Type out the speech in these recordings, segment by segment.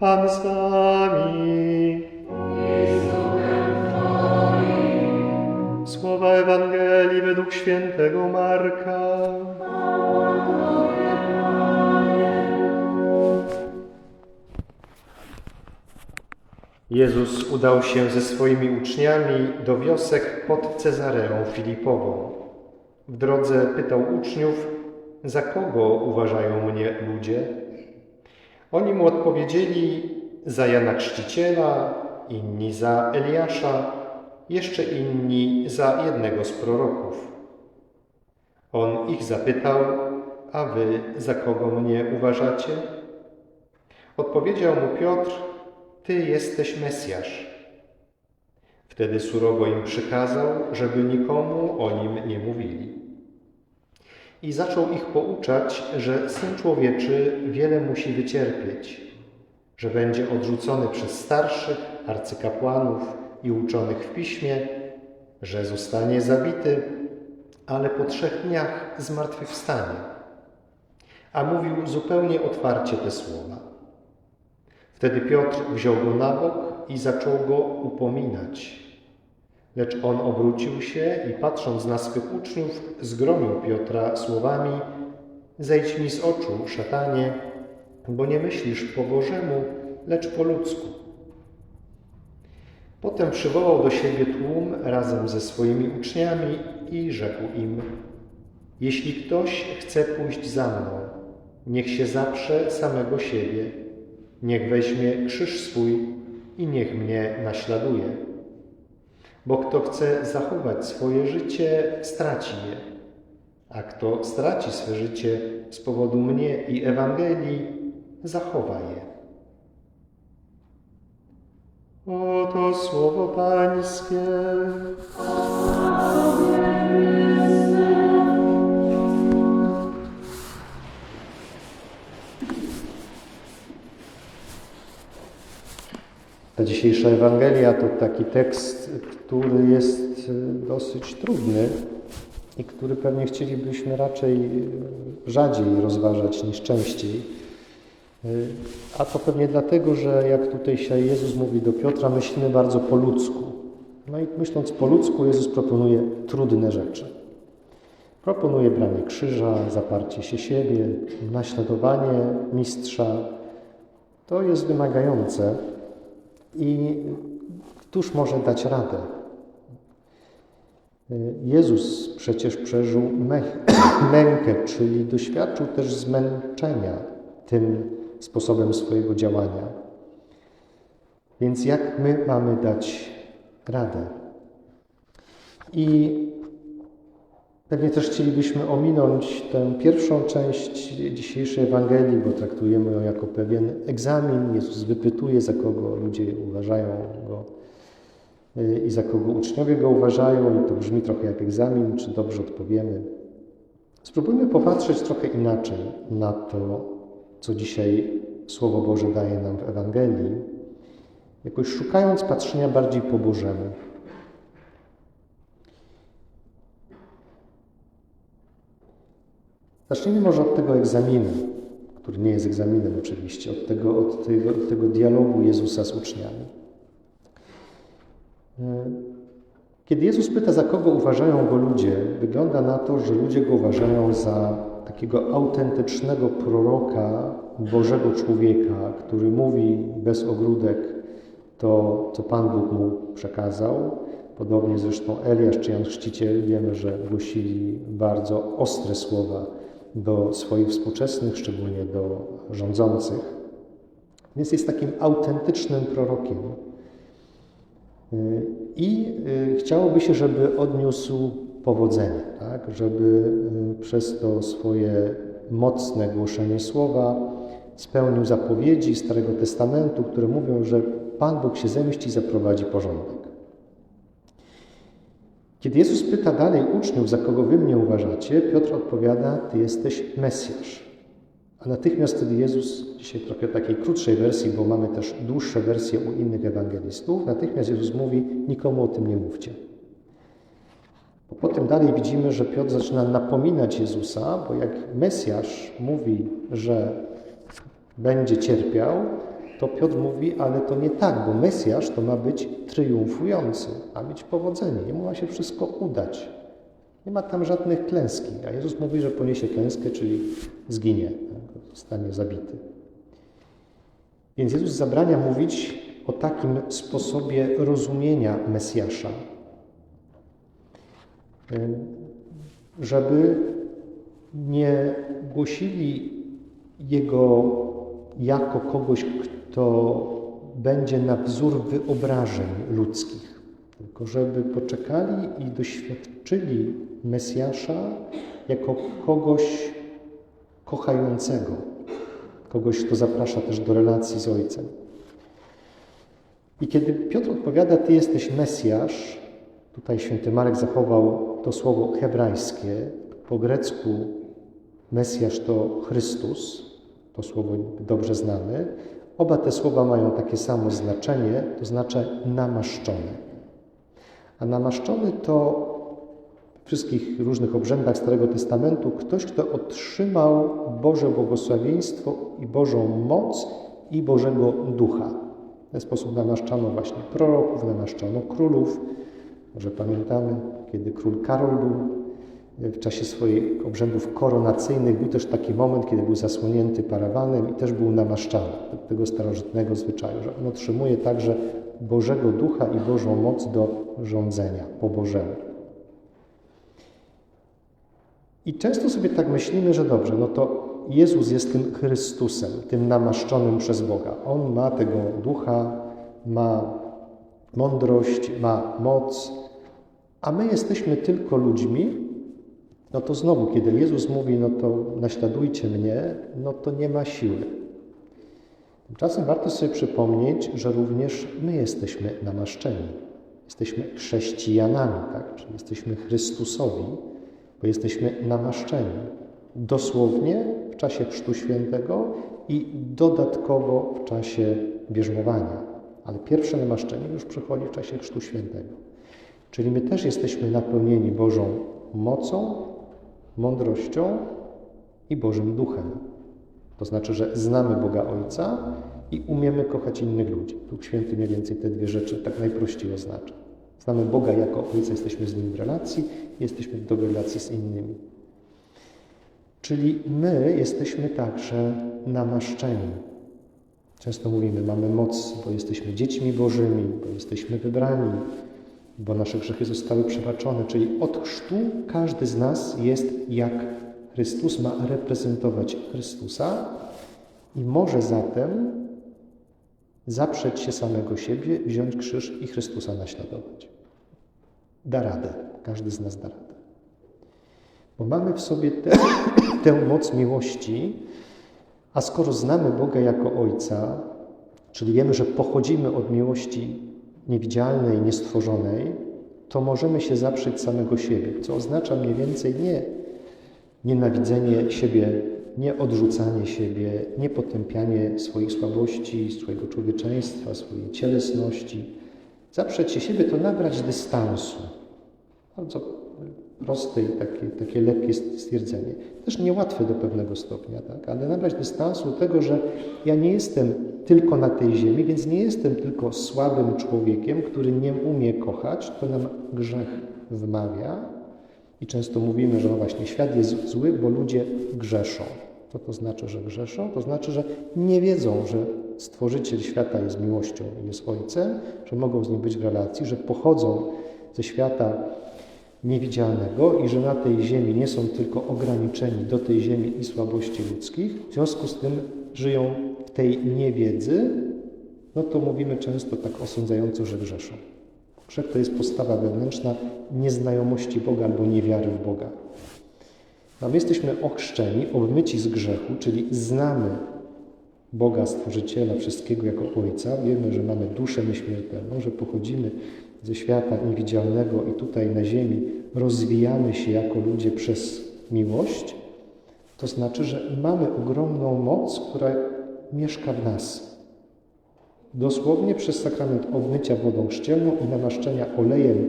Pan z wami. Słowa Ewangelii według świętego Marka. Jezus udał się ze swoimi uczniami do wiosek pod Cezareą Filipową. W drodze pytał uczniów, za kogo uważają mnie ludzie? Oni mu odpowiedzieli, za Jana Chrzciciela, inni za Eliasza, jeszcze inni za jednego z proroków. On ich zapytał, a wy za kogo mnie uważacie? Odpowiedział mu Piotr, ty jesteś Mesjasz. Wtedy surowo im przykazał, żeby nikomu o nim nie mówili. I zaczął ich pouczać, że Syn Człowieczy wiele musi wycierpieć, że będzie odrzucony przez starszych, arcykapłanów i uczonych w piśmie, że zostanie zabity, ale po trzech dniach zmartwychwstanie. A mówił zupełnie otwarcie te słowa. Wtedy Piotr wziął go na bok i zaczął go upominać. Lecz on obrócił się i patrząc na swych uczniów, zgromił Piotra słowami: Zejdź mi z oczu, szatanie, bo nie myślisz po Bożemu, lecz po ludzku. Potem przywołał do siebie tłum razem ze swoimi uczniami i rzekł im: Jeśli ktoś chce pójść za mną, niech się zaprze samego siebie, niech weźmie krzyż swój i niech mnie naśladuje. Bo kto chce zachować swoje życie, straci je, a kto straci swe życie z powodu mnie i Ewangelii, zachowa je. Oto słowo Pańskie. Ta dzisiejsza Ewangelia to taki tekst, który jest e, dosyć trudny i który pewnie chcielibyśmy raczej e, rzadziej rozważać niż częściej. E, a to pewnie dlatego, że jak tutaj się Jezus mówi do Piotra, myślimy bardzo po ludzku. No i myśląc po ludzku, Jezus proponuje trudne rzeczy. Proponuje branie krzyża, zaparcie się siebie, naśladowanie mistrza. To jest wymagające, i któż może dać radę? Jezus przecież przeżył mękę, czyli doświadczył też zmęczenia tym sposobem swojego działania. Więc jak my mamy dać radę? I pewnie też chcielibyśmy ominąć tę pierwszą część dzisiejszej Ewangelii, bo traktujemy ją jako pewien egzamin. Jezus wypytuje, za kogo ludzie uważają go y, i za kogo uczniowie go uważają, i to brzmi trochę jak egzamin, czy dobrze odpowiemy. Spróbujmy popatrzeć trochę inaczej na to, co dzisiaj Słowo Boże daje nam w Ewangelii, jakoś szukając patrzenia bardziej po Bożemu. Zacznijmy może od tego egzaminu, który nie jest egzaminem oczywiście, od tego, od tego, od tego dialogu Jezusa z uczniami. Kiedy Jezus pyta, za kogo uważają go ludzie, wygląda na to, że ludzie go uważają za takiego autentycznego proroka, Bożego człowieka, który mówi bez ogródek to, co Pan Bóg mu przekazał. Podobnie zresztą Eliasz czy Jan Chrzciciel wiemy, że głosili bardzo ostre słowa do swoich współczesnych, szczególnie do rządzących. Więc jest takim autentycznym prorokiem. I y, chciałoby się, żeby odniósł powodzenie, tak? żeby y, przez to swoje mocne głoszenie słowa spełnił zapowiedzi Starego Testamentu, które mówią, że Pan Bóg się zemści i zaprowadzi porządek. Kiedy Jezus pyta dalej uczniów, za kogo wy mnie uważacie, Piotr odpowiada, ty jesteś Mesjasz. A natychmiast wtedy Jezus, dzisiaj trochę takiej krótszej wersji, bo mamy też dłuższe wersje u innych ewangelistów, natychmiast Jezus mówi, nikomu o tym nie mówcie. Bo potem dalej widzimy, że Piotr zaczyna napominać Jezusa, bo jak Mesjasz mówi, że będzie cierpiał, to Piotr mówi, ale to nie tak, bo Mesjasz to ma być triumfujący, ma być powodzenie, jemu ma się wszystko udać. Nie ma tam żadnych klęski, a Jezus mówi, że poniesie klęskę, czyli zginie, tak? zostanie zabity. Więc Jezus zabrania mówić o takim sposobie rozumienia Mesjasza, żeby nie głosili Jego jako kogoś, kto będzie na wzór wyobrażeń ludzkich, tylko żeby poczekali i doświadczyli Mesjasza jako kogoś kochającego, kogoś, kto zaprasza też do relacji z Ojcem. I kiedy Piotr odpowiada, Ty jesteś Mesjasz, tutaj święty Marek zachował to słowo hebrajskie, po grecku Mesjasz to Chrystus, to słowo dobrze znamy. Oba te słowa mają takie samo znaczenie, to znaczy namaszczony. A namaszczony to w wszystkich różnych obrzędach Starego Testamentu ktoś, kto otrzymał Boże błogosławieństwo i Bożą moc i Bożego Ducha. W ten sposób namaszczano właśnie proroków, namaszczano królów. Może pamiętamy, kiedy król Karol był w czasie swoich obrzędów koronacyjnych był też taki moment, kiedy był zasłonięty parawanem i też był namaszczany tego starożytnego zwyczaju, że on otrzymuje także Bożego Ducha i Bożą moc do rządzenia po Bożemu. I często sobie tak myślimy, że dobrze, no to Jezus jest tym Chrystusem, tym namaszczonym przez Boga. On ma tego ducha, ma mądrość, ma moc, a my jesteśmy tylko ludźmi, no to znowu, kiedy Jezus mówi, no to naśladujcie mnie, no to nie ma siły. Tymczasem warto sobie przypomnieć, że również my jesteśmy namaszczeni. Jesteśmy chrześcijanami, tak? Czyli jesteśmy Chrystusowi, bo jesteśmy namaszczeni. Dosłownie w czasie Chrztu Świętego i dodatkowo w czasie bierzmowania. Ale pierwsze namaszczenie już przychodzi w czasie Chrztu Świętego. Czyli my też jesteśmy napełnieni Bożą mocą, mądrością i Bożym Duchem. To znaczy, że znamy Boga Ojca i umiemy kochać innych ludzi. Duch Święty mniej więcej te dwie rzeczy tak najprościej oznacza. Znamy Boga jako Ojca, jesteśmy z Nim w relacji, jesteśmy w dobrej relacji z innymi. Czyli my jesteśmy także namaszczeni. Często mówimy, mamy moc, bo jesteśmy dziećmi Bożymi, bo jesteśmy wybrani, bo nasze grzechy zostały przebaczone. Czyli od chrztu każdy z nas jest jak Chrystus, ma reprezentować Chrystusa i może zatem zaprzeć się samego siebie, wziąć krzyż i Chrystusa naśladować. Da radę. Każdy z nas da radę. Bo mamy w sobie te, tę moc miłości, a skoro znamy Boga jako Ojca, czyli wiemy, że pochodzimy od miłości niewidzialnej, niestworzonej, to możemy się zaprzeć samego siebie, co oznacza mniej więcej nie nienawidzenie siebie, nie odrzucanie siebie, nie potępianie swoich słabości, swojego człowieczeństwa, swojej cielesności. Zaprzeć się siebie to nabrać dystansu. Bardzo proste i takie, takie lekkie stwierdzenie. Też niełatwe do pewnego stopnia, tak? ale nabrać dystansu tego, że ja nie jestem tylko na tej ziemi, więc nie jestem tylko słabym człowiekiem, który nie umie kochać, to nam grzech wmawia. I często mówimy, że no właśnie świat jest zły, bo ludzie grzeszą. Co to znaczy, że grzeszą? To znaczy, że nie wiedzą, że Stworzyciel świata jest miłością i jest Ojcem, że mogą z Nim być w relacji, że pochodzą ze świata niewidzialnego i że na tej ziemi nie są tylko ograniczeni do tej ziemi i słabości ludzkich, w związku z tym żyją w tej niewiedzy, no to mówimy często tak osądzająco, że grzeszą. Grzech to jest postawa wewnętrzna nieznajomości Boga albo niewiary w Boga. No my jesteśmy ochrzczeni, obmyci z grzechu, czyli znamy Boga, Stworzyciela wszystkiego jako Ojca. Wiemy, że mamy duszę nieśmiertelną, że pochodzimy ze świata niewidzialnego i tutaj na ziemi rozwijamy się jako ludzie przez miłość, to znaczy, że mamy ogromną moc, która mieszka w nas. Dosłownie przez sakrament obmycia wodą chrzcielną i namaszczenia olejem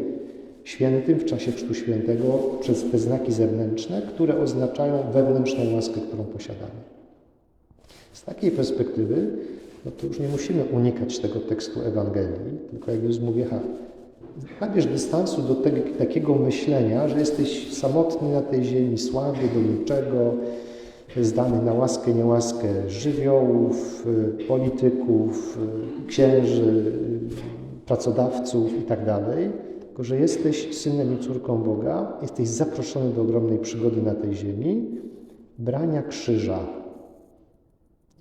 świętym w czasie Chrztu Świętego przez te znaki zewnętrzne, które oznaczają wewnętrzną łaskę, którą posiadamy. Z takiej perspektywy no to już nie musimy unikać tego tekstu Ewangelii, tylko jak Jezus mówi, ha, nabierz dystansu do tego, takiego myślenia, że jesteś samotny na tej ziemi, słaby do niczego, zdany na łaskę, niełaskę żywiołów, y, polityków, y, księży, y, pracodawców i tak tylko że jesteś synem i córką Boga, jesteś zaproszony do ogromnej przygody na tej ziemi, brania krzyża.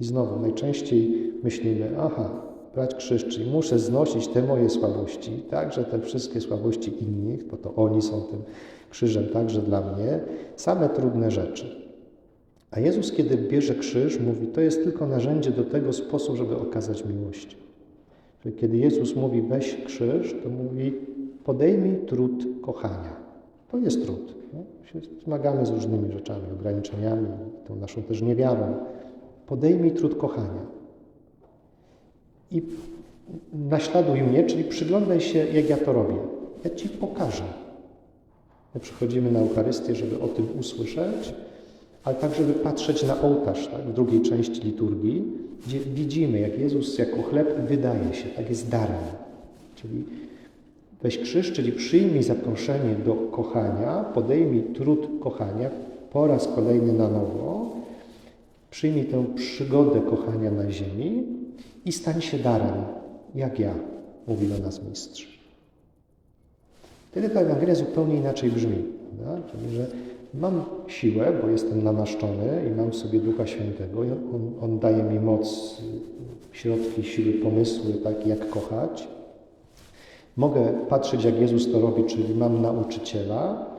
I znowu, najczęściej myślimy, aha, brać krzyż, czyli muszę znosić te moje słabości, także te wszystkie słabości innych, bo to oni są tym krzyżem także dla mnie, same trudne rzeczy. A Jezus, kiedy bierze krzyż, mówi, to jest tylko narzędzie do tego sposób, żeby okazać miłość. Czyli kiedy Jezus mówi, weź krzyż, to mówi, podejmij trud kochania. To jest trud. No? Zmagamy z różnymi rzeczami, ograniczeniami, tą naszą też niewiarą. Podejmij trud kochania. I naśladuj mnie, czyli przyglądaj się, jak ja to robię. Ja Ci pokażę. My przychodzimy na Eucharystię, żeby o tym usłyszeć, ale tak, żeby patrzeć na ołtarz, tak, w drugiej części liturgii, gdzie widzimy, jak Jezus jako chleb wydaje się, tak jest darem. Czyli weź krzyż, czyli przyjmij zaproszenie do kochania, podejmij trud kochania po raz kolejny na nowo, przyjmij tę przygodę kochania na ziemi i stań się darem, jak ja, mówi do nas mistrz. Wtedy ta Ewangelia zupełnie inaczej brzmi. Czyli, że mam siłę, bo jestem namaszczony i mam w sobie Ducha Świętego. On, on daje mi moc, środki, siły, pomysły, tak jak kochać. Mogę patrzeć, jak Jezus to robi, czyli mam nauczyciela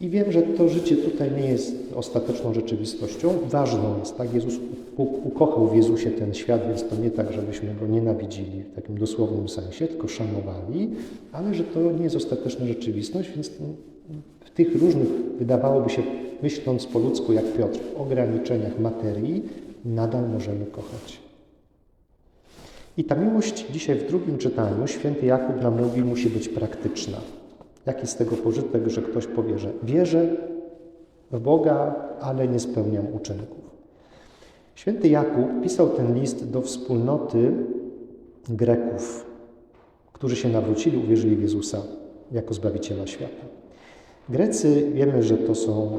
i wiem, że to życie tutaj nie jest ostateczną rzeczywistością. Ważną jest, tak? Jezus ukochał w Jezusie ten świat, więc to nie tak, żebyśmy go nienawidzili w takim dosłownym sensie, tylko szanowali, ale że to nie jest ostateczna rzeczywistość, więc w tych różnych, wydawałoby się, myśląc po ludzku jak Piotr, ograniczeniach materii, nadal możemy kochać. I ta miłość dzisiaj w drugim czytaniu święty Jakub nam mówi, musi być praktyczna. Jaki z tego pożytek, że ktoś powie, że wierzę w Boga, ale nie spełniam uczynków. Święty Jakub pisał ten list do wspólnoty Greków, którzy się nawrócili, uwierzyli w Jezusa jako Zbawiciela świata. Grecy wiemy, że to są,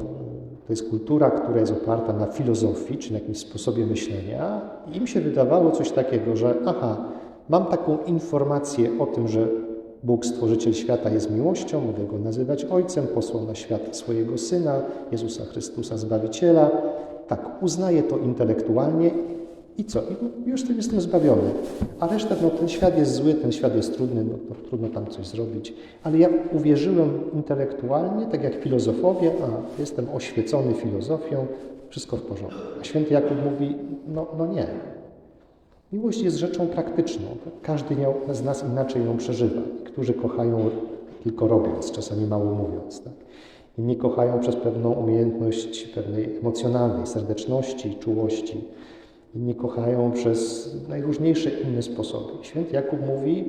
to jest kultura, która jest oparta na filozofii, czy na jakimś sposobie myślenia. I im się wydawało coś takiego, że aha, mam taką informację o tym, że Bóg, Stworzyciel świata, jest miłością, mogę Go nazywać Ojcem, posłał na świat swojego Syna, Jezusa Chrystusa, Zbawiciela. Tak, uznaję to intelektualnie i co? I już tym jestem zbawiony. A reszta, no ten świat jest zły, ten świat jest trudny, no, no, trudno tam coś zrobić. Ale ja uwierzyłem intelektualnie, tak jak filozofowie, a jestem oświecony filozofią, wszystko w porządku. A święty Jakub mówi, no, no nie, Miłość jest rzeczą praktyczną. Każdy z nas inaczej ją przeżywa. Niektórzy kochają tylko robiąc, czasami mało mówiąc. Tak? Inni kochają przez pewną umiejętność pewnej emocjonalnej, serdeczności, czułości. Inni kochają przez najróżniejsze inne sposoby. Święty Jakub mówi,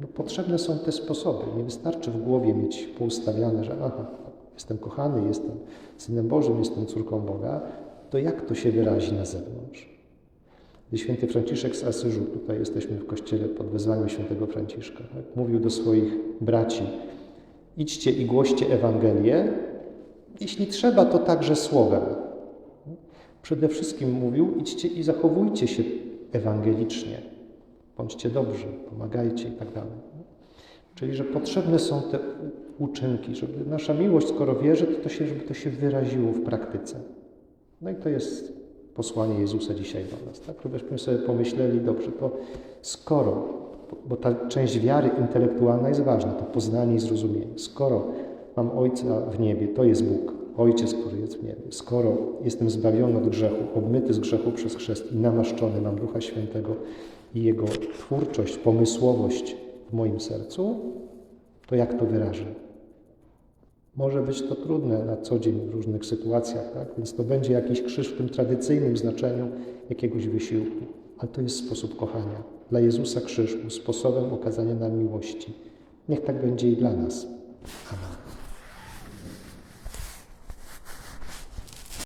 no, potrzebne są te sposoby. Nie wystarczy w głowie mieć poustawiane, że aha, jestem kochany, jestem Synem Bożym, jestem córką Boga. To jak to się wyrazi na zewnątrz? Gdy święty Franciszek z Asyżu, tutaj jesteśmy w kościele pod wezwaniem świętego Franciszka, tak, mówił do swoich braci, idźcie i głoście Ewangelię, jeśli trzeba, to także słowem. Przede wszystkim mówił, idźcie i zachowujcie się ewangelicznie. Bądźcie dobrzy, pomagajcie i tak. Czyli, że potrzebne są te uczynki, żeby nasza miłość, skoro wierzy, to, to się, żeby to się wyraziło w praktyce. No i to jest posłanie Jezusa dzisiaj do nas. Tak? Żebyśmy sobie pomyśleli, dobrze, to skoro, bo ta część wiary intelektualna jest ważna, to poznanie i zrozumienie. Skoro mam Ojca w niebie, to jest Bóg, Ojciec, który jest w niebie. Skoro jestem zbawiony od grzechu, obmyty z grzechu przez chrzest i namaszczony, mam Ducha Świętego i Jego twórczość, pomysłowość w moim sercu, to jak to wyrażę? Może być to trudne na co dzień w różnych sytuacjach, tak? więc to będzie jakiś krzyż w tym tradycyjnym znaczeniu jakiegoś wysiłku, ale to jest sposób kochania. Dla Jezusa krzyż był sposobem okazania nam miłości. Niech tak będzie i dla nas. Amen.